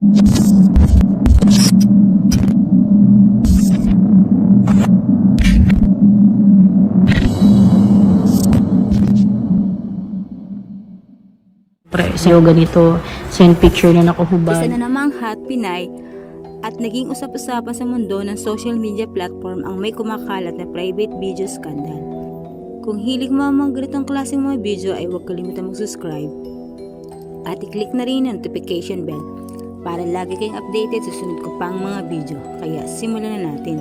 Pre, sa'yo ganito, send picture na Isa nakahubad. na namang hot Pinay at naging usap-usapan sa mundo ng social media platform ang may kumakalat na private video scandal. Kung hilig mo ang mga ganitong klaseng mga video ay huwag kalimutan mag-subscribe at i-click na rin ang notification bell para lagi kayong updated sa sunod ko pang mga video. Kaya simulan na natin.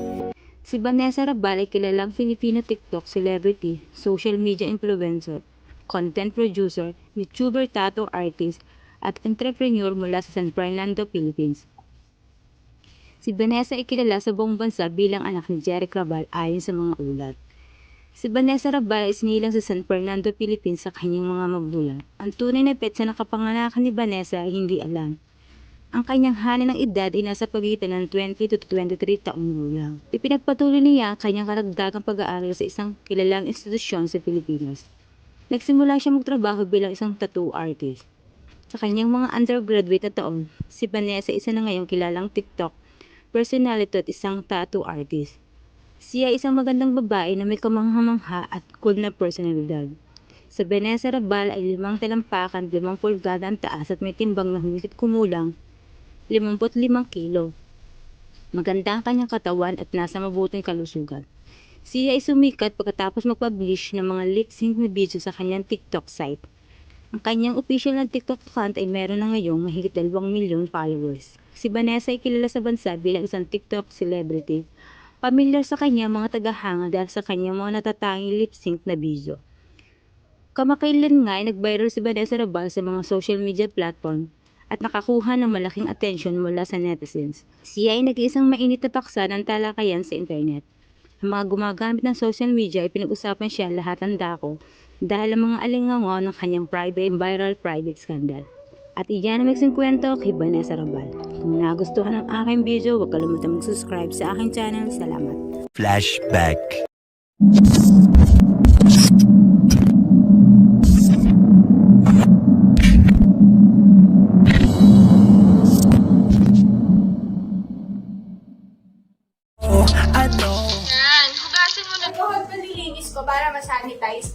Si Vanessa Rabal ay kilalang Filipino TikTok celebrity, social media influencer, content producer, YouTuber tattoo artist, at entrepreneur mula sa San Fernando, Philippines. Si Vanessa ay kilala sa buong bansa bilang anak ni Jeric Rabal ayon sa mga ulat. Si Vanessa Rabal ay sinilang sa San Fernando, Philippines sa kanyang mga magulang. Ang tunay na petsa ng kapanganakan ni Vanessa ay hindi alam. Ang kanyang hanin ng edad ay nasa pagitan ng 20 to 23 taong gulang. Ipinagpatuloy niya ang kanyang karagdagang pag-aaral sa isang kilalang institusyon sa Pilipinas. Nagsimula siya magtrabaho bilang isang tattoo artist. Sa kanyang mga undergraduate na taon, si Vanessa isa na ngayong kilalang TikTok personality at isang tattoo artist. Siya ay isang magandang babae na may kamangha-mangha at cool na personalidad. Sa Vanessa Rabal ay limang talampakan, limang pulgada ang taas at may timbang na humigit kumulang 55 kilo. Maganda ang kanyang katawan at nasa mabuting kalusugan. Siya ay sumikat pagkatapos mag-publish ng mga lip-sync na video sa kanyang TikTok site. Ang kanyang official na TikTok account ay meron na ngayong mahigit 2 milyon followers. Si Vanessa ay kilala sa bansa bilang isang TikTok celebrity. Pamilyar sa kanya mga tagahanga dahil sa kanyang mga natatanging lip-sync na video. Kamakailan nga ay nag-viral si Vanessa Rabal sa mga social media platform at nakakuha ng malaking atensyon mula sa netizens. Siya ay nag-iisang mainit na paksa ng talakayan sa internet. Ang mga gumagamit ng social media ay pinag-usapan siya lahat ng dako dahil ang mga alingango ng kanyang private viral private scandal. At iyan ang mixing kwento kay Vanessa Rabal. Kung nagustuhan ang aking video, huwag kalimutan mag-subscribe sa aking channel. Salamat. Flashback.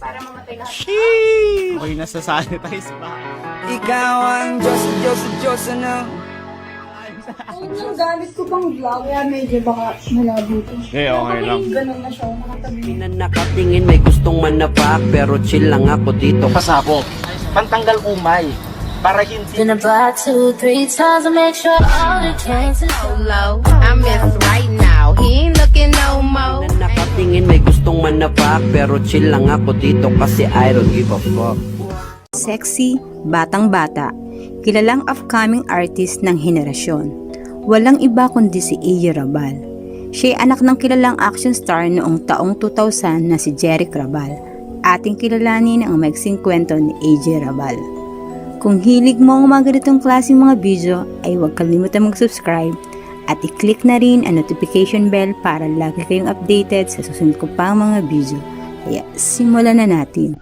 Para mamatay lahat. Okay na sa sanitize pa. Ikaw ang Diyos, Diyos, Diyos, ano? Kung yung gamit ko pang vlog, kaya medyo baka malabo to. Eh, okay lang. Ganun na siya, nakatabi. na nakatingin may gustong manapak pero chill lang ako dito pasabog. Pantanggal umay. Para hindi about two, three times to make sure all the cans is Low, I miss right now. He ain't looking no more. na nakatingin may gustong manapak pero chill lang ako dito kasi I don't give a fuck Sexy, batang-bata, kilalang upcoming artist ng henerasyon. Walang iba kundi si Iya Rabal. Siya ay anak ng kilalang action star noong taong 2000 na si Jeric Rabal. Ating kilalanin ang maiksing kwento ni AJ Rabal. Kung hilig mo ang mga ganitong klaseng mga video, ay huwag kalimutan mag-subscribe at i-click na rin ang notification bell para lagi kayong updated sa susunod ko pang mga video. Kaya simulan na natin.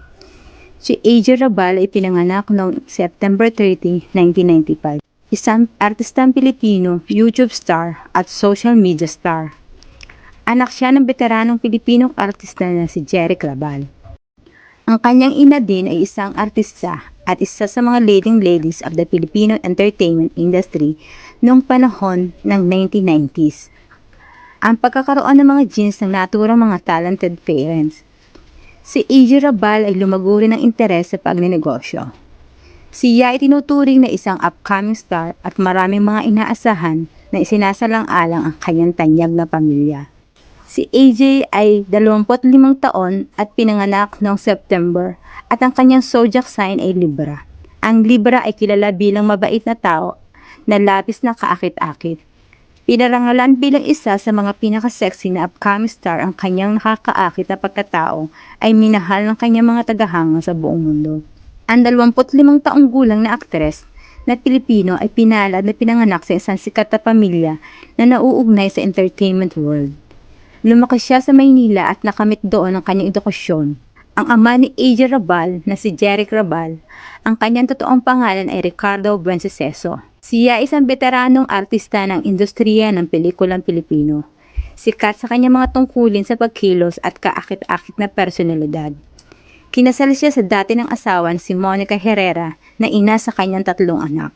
Si AJ Rabal ay pinanganak noong September 30, 1995. Isang artistang Pilipino, YouTube star at social media star. Anak siya ng veteranong Pilipinong artista na si Jeric Rabal. Ang kanyang ina din ay isang artista at isa sa mga leading ladies of the Filipino entertainment industry noong panahon ng 1990s. Ang pagkakaroon ng mga genes ng naturang mga talented parents Si AJ Rabal ay lumago rin ng interes sa pagnenegosyo. Siya ay tinuturing na isang upcoming star at maraming mga inaasahan na isinasalang-alang ang kanyang tanyag na pamilya. Si AJ ay 25 taon at pinanganak noong September at ang kanyang zodiac sign ay Libra. Ang Libra ay kilala bilang mabait na tao na labis na kaakit-akit. Pinarangalan bilang isa sa mga pinaka-sexy na upcoming star ang kanyang nakakaakit na pagkatao ay minahal ng kanyang mga tagahanga sa buong mundo. Ang 25 taong gulang na aktres na Pilipino ay pinalad na pinanganak sa isang sikat na pamilya na nauugnay sa entertainment world. Lumaki siya sa Maynila at nakamit doon ang kanyang edukasyon. Ang ama ni AJ Rabal na si Jeric Rabal, ang kanyang totoong pangalan ay Ricardo Buenceseso. Siya ay isang veteranong artista ng industriya ng pelikulang Pilipino. Sikat sa kanyang mga tungkulin sa pagkilos at kaakit-akit na personalidad. Kinasal siya sa dati ng asawan si Monica Herrera na ina sa kanyang tatlong anak.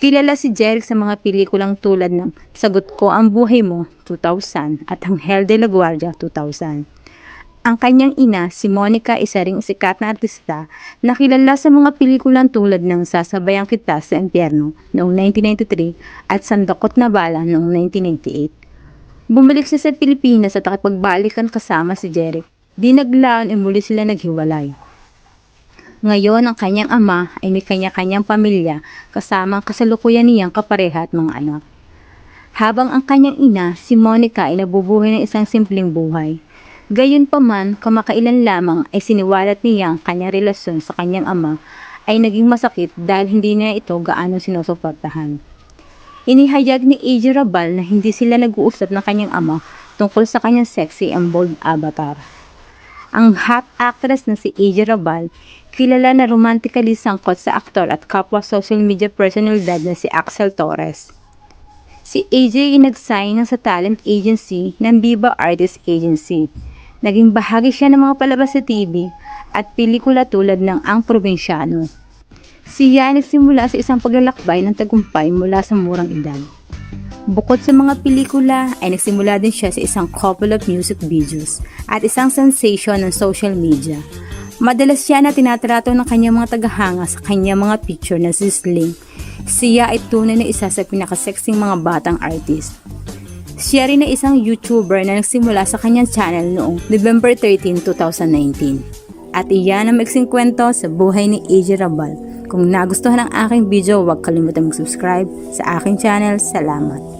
Kilala si Jeric sa mga pelikulang tulad ng Sagot Ko Ang Buhay Mo 2000 at Anghel de la Guardia 2000. Ang kanyang ina, si Monica, isa ring sikat na artista na kilala sa mga pelikulang tulad ng Sasabayan Kita sa Impyerno noong 1993 at Sandakot na Bala noong 1998. Bumalik siya sa Pilipinas at nakipagbalikan kasama si Jeric. Di naglaon ay muli sila naghiwalay. Ngayon, ang kanyang ama ay may kanya-kanyang pamilya kasama ang kasalukuyan niyang kapareha at mga anak. Habang ang kanyang ina, si Monica ay nabubuhay ng isang simpleng buhay. Gayunpaman, kamakailan lamang ay siniwalat niya ang kanyang relasyon sa kanyang ama ay naging masakit dahil hindi niya ito gaano sinusuportahan. Inihayag ni AJ Rabal na hindi sila nag-uusap ng kanyang ama tungkol sa kanyang sexy and bold avatar. Ang hot actress na si AJ Rabal, kilala na romantically sangkot sa aktor at kapwa social media personalidad na si Axel Torres. Si AJ ay nag-sign ng sa talent agency ng Viva Artist Agency. Naging bahagi siya ng mga palabas sa TV at pelikula tulad ng Ang Probinsyano. Siya ay nagsimula sa isang paglalakbay ng tagumpay mula sa murang edad. Bukod sa mga pelikula, ay nagsimula din siya sa isang couple of music videos at isang sensation ng social media. Madalas siya na tinatrato ng kanyang mga tagahanga sa kanyang mga picture na sizzling. Siya ay tunay na isa sa pinakasexing mga batang artist. Siya rin ay isang YouTuber na nagsimula sa kanyang channel noong November 13, 2019. At iyan ang maiksing kwento sa buhay ni AJ Rabal. Kung nagustuhan ang aking video, huwag kalimutan mag-subscribe sa aking channel. Salamat!